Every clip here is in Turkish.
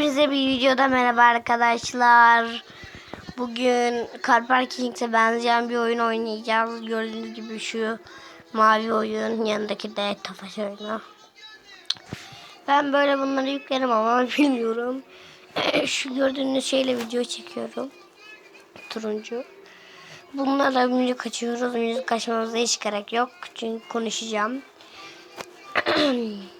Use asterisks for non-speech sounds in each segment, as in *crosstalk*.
Hepinize bir videoda merhaba arkadaşlar. Bugün Car Parking'e benzeyen bir oyun oynayacağız. Gördüğünüz gibi şu mavi oyun, yanındaki de Tofaş oyunu. Ben böyle bunları yüklerim ama *laughs* bilmiyorum. *clears throat* şu gördüğünüz şeyle video çekiyorum. Turuncu. Bunlarla müzik açıyoruz. Müzik açmamıza hiç gerek yok. Çünkü konuşacağım. *clears throat*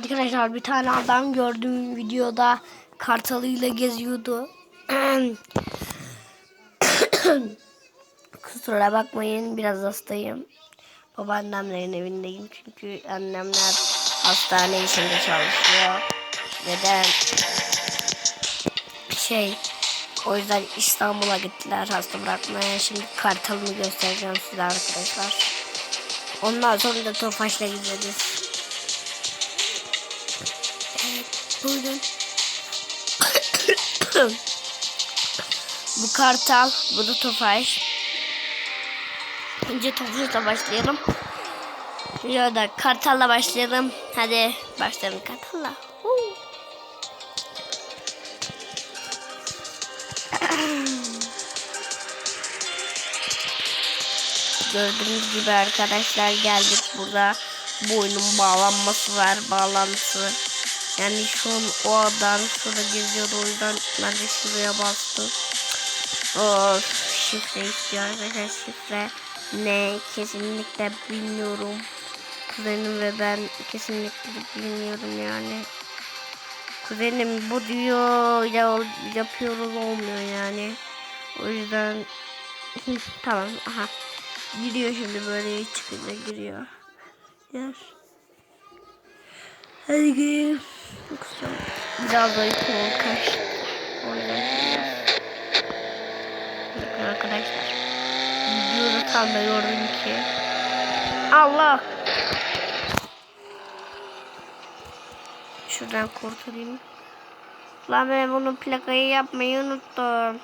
Arkadaşlar bir tane adam gördüm videoda kartalıyla geziyordu. *coughs* Kusura bakmayın biraz hastayım. Babaannemlerin evindeyim çünkü annemler hastane içinde çalışıyor. Neden? Şey o yüzden İstanbul'a gittiler hasta bırakmaya. Şimdi kartalını göstereceğim size arkadaşlar. Ondan sonra da Tofaş'la gideriz. Buyurun. bu kartal, bu da Tofaş. Önce Tofaş'la başlayalım. Ya da kartalla başlayalım. Hadi başlayalım kartalla. Gördüğünüz gibi arkadaşlar geldik burada. Bu oyunun bağlanması var. Bağlantısı. Yani şu an o adam şurada geziyordu. O yüzden ben de şuraya bastım. Of şifre istiyor arkadaşlar şifre. Ne kesinlikle bilmiyorum. Kuzenim ve ben kesinlikle bilmiyorum yani. Kuzenim bu diyor ya yapıyoruz olmuyor yani. O yüzden *laughs* tamam aha. Giriyor şimdi böyle çıkınca giriyor. Yer. Hadi girelim. Kusura Biraz da uykum kaçtı. O yüzden. Bakın arkadaşlar. Videoda tam da gördüm ki. Allah. Şuradan kurtulayım. Lan ben bunu plakayı yapmayı unuttum.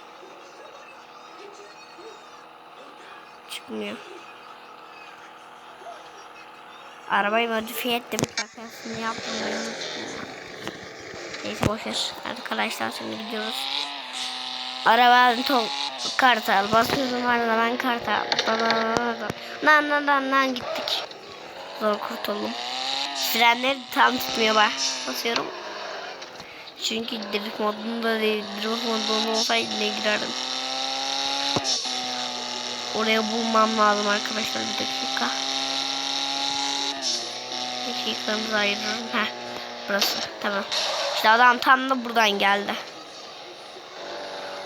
Çıkmıyor. Arabayı modifiye ettim. Plakasını yapmayı unuttum. Neyse boşver. Arkadaşlar şimdi gidiyoruz. Araba to kartal basıyorum arabadan kartal. Lan lan lan lan gittik. Zor kurtuldum. Frenleri tam tutmuyor bak. Basıyorum. Çünkü drift modunda değil. Drift modunda olsaydı ne girerdim. Oraya bulmam lazım arkadaşlar bir dakika. Dakikamızı ayırırım. Heh, burası tamam. İşte adam tam da buradan geldi.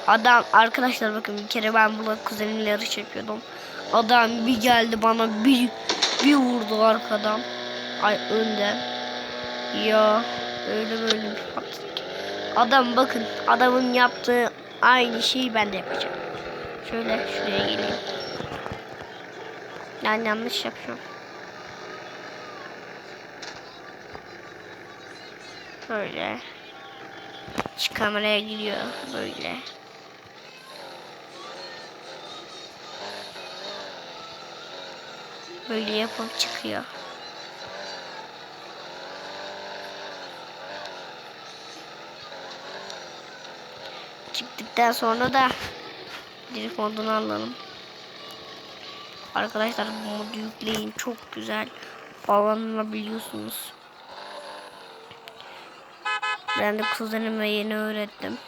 Adam arkadaşlar bakın bir kere ben burada kuzenimle yarış yapıyordum. Adam bir geldi bana bir bir vurdu arkadan. Ay önden. Ya öyle böyle bir patladık. Adam bakın adamın yaptığı aynı şeyi ben de yapacağım. Şöyle şuraya geleyim. Ben yanlış yapıyorum. Böyle. Şu kameraya gidiyor böyle. Böyle yapıp çıkıyor. Çıktıktan sonra da drift modunu alalım. Arkadaşlar bu modu yükleyin çok güzel bağlanabiliyorsunuz. Ben de kuzenime yeni öğrettim.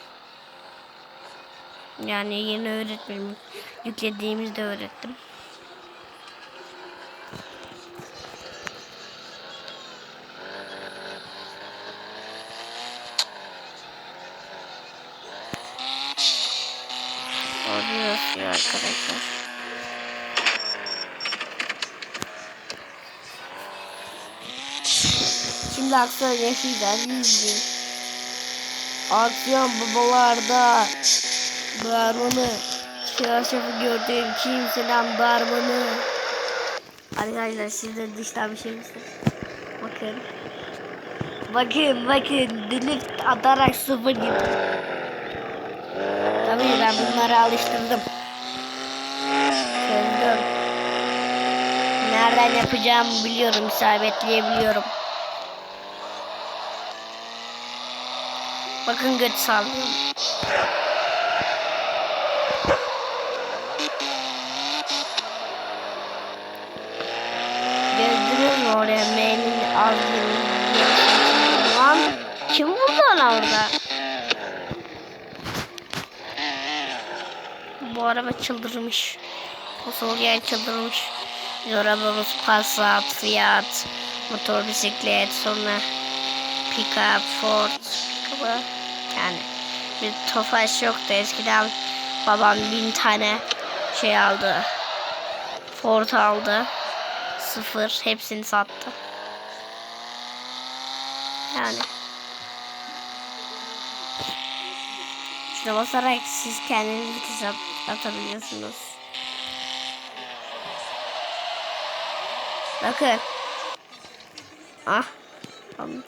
Yani yeni öğretmenim yüklediğimizde öğrettim. Yazıyor arkadaşlar. Şimdi aksiyon yaşayacağız. Yüzde. Aksiyon babalarda. Darmanı. Çarşafı gördüğüm kimseden darmanı. Arkadaşlar siz de dıştan bir şey misiniz? Bakın. Bakın bakın. Drift atarak sıfır gibi. Tabii ben bunları alıştırdım. Çözdüm. Nereden yapacağımı biliyorum, isabetleyebiliyorum. Bakın göt sallıyorum. Gördünüz mü oraya M'nin Lan kim vurdu ona orada? Bu araba çıldırmış. Volkswagen çıldırmış. Arabamız Passat, Fiat, motor bisiklet, sonra pickup, Ford, pick-up'ı. yani bir Tofaş yoktu eskiden babam bin tane şey aldı. Ford aldı. Sıfır hepsini sattı. Yani. Şuna basarak siz kendiniz hesap atabiliyorsunuz. Bakın. Ah. Tamam.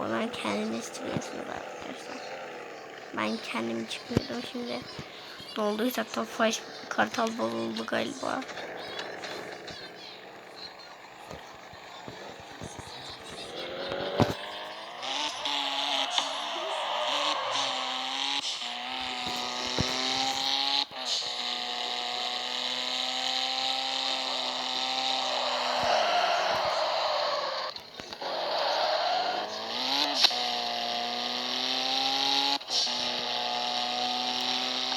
Oradan kendiniz çıkıyorsunuz arkadaşlar. Ben kendim çıkmıyordum şimdi. Ne olduysa Tofaş kartal bozuldu galiba.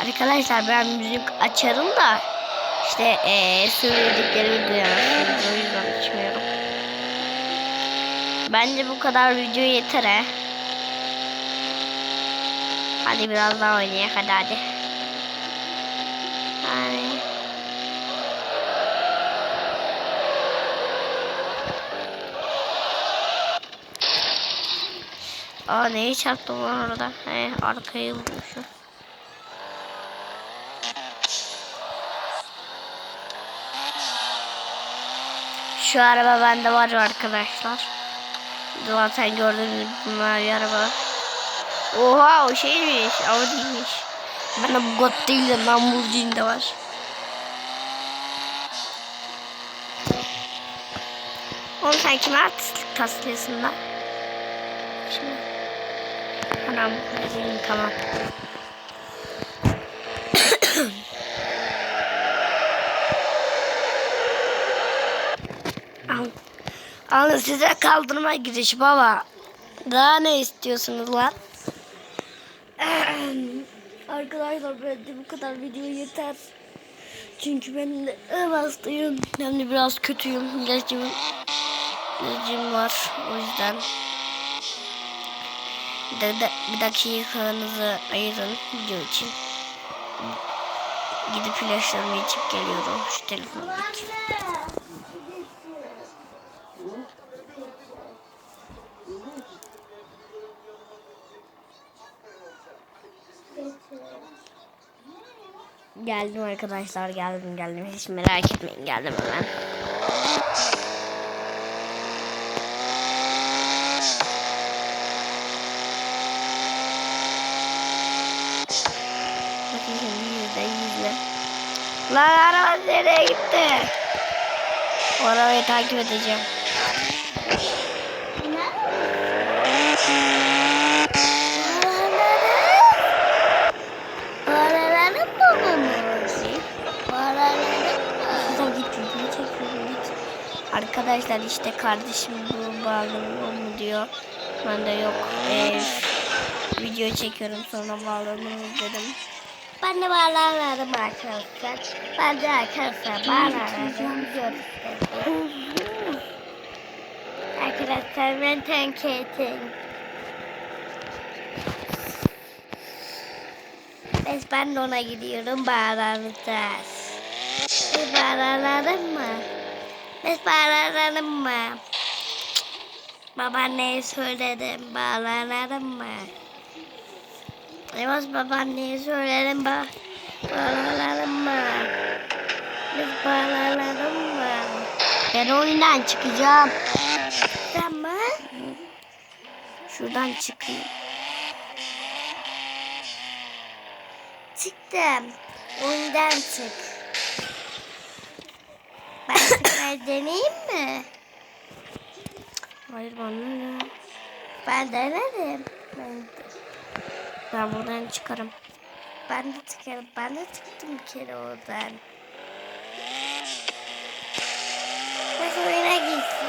Arkadaşlar ben müzik açarım da işte eee söylediklerimi duyamazsınız. O yüzden açmıyorum. Bence bu kadar video yeter he. Hadi biraz daha oynayalım hadi hadi. Ay. Aa neyi çarptım lan orada? He arkayı vurmuşum. Şu araba bende var arkadaşlar. Zaten gördüğünüz bunlar araba. Oha o şeymiş. Audi'ymiş. Bende Bugatti değil de Lamborghini de var. Oğlum sen kime artistlik taslıyorsun lan? Şimdi. Anam tamam. Alın size kaldırma girişi baba. Daha ne istiyorsunuz lan? *clears throat* Arkadaşlar bence bu kadar video yeter. Çünkü ben de ev hastayım. Hem de biraz kötüyüm. İlacım, ilacım var. O yüzden. Bir, de, bir dakikanızı ayırın video için. Gidip ilaçlarımı içip geliyorum. Şu telefondaki. Geldim arkadaşlar geldim geldim hiç merak etmeyin geldim hemen. Bakın şimdi yüzde yüzde. Lan araba nereye gitti? O arabayı takip edeceğim. Arkadaşlar işte kardeşim bu bağlanıyor mu diyor. Ben de yok. Ee, video çekiyorum sonra bağlanırız dedim. Ben de bağlanırım arkadaşlar. Ben de arkadaşlar bağlanırım. Arkadaşlar ben tenketim. Biz ben de ona gidiyorum bağlanacağız. Biz bağlanalım mı? Biz bağlanalım mı? Babaanneye söyledim bağlanalım mı? Evet babaanneye söyledim ba bağlanalım mı? Biz bağlanalım mı? Ben oyundan çıkacağım. Tamam. Şuradan çıkayım. Çıktım. Oyundan çık. Ben tekrar deneyeyim mi? Hayır bana ne? Ben denedim. Ben, Ben buradan çıkarım. ben de çıkarım. Ben de çıktım bir kere oradan. Neyse oyuna gitsin.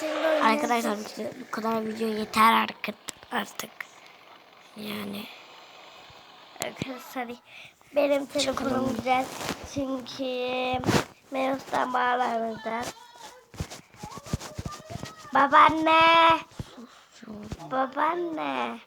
Şimdi Arkadaşlar bu kadar video yeter artık. artık. Yani Arkadaşlar benim telefonum güzel çünkü Meros'tan bağlanacağız. Babaanne. Babaanne.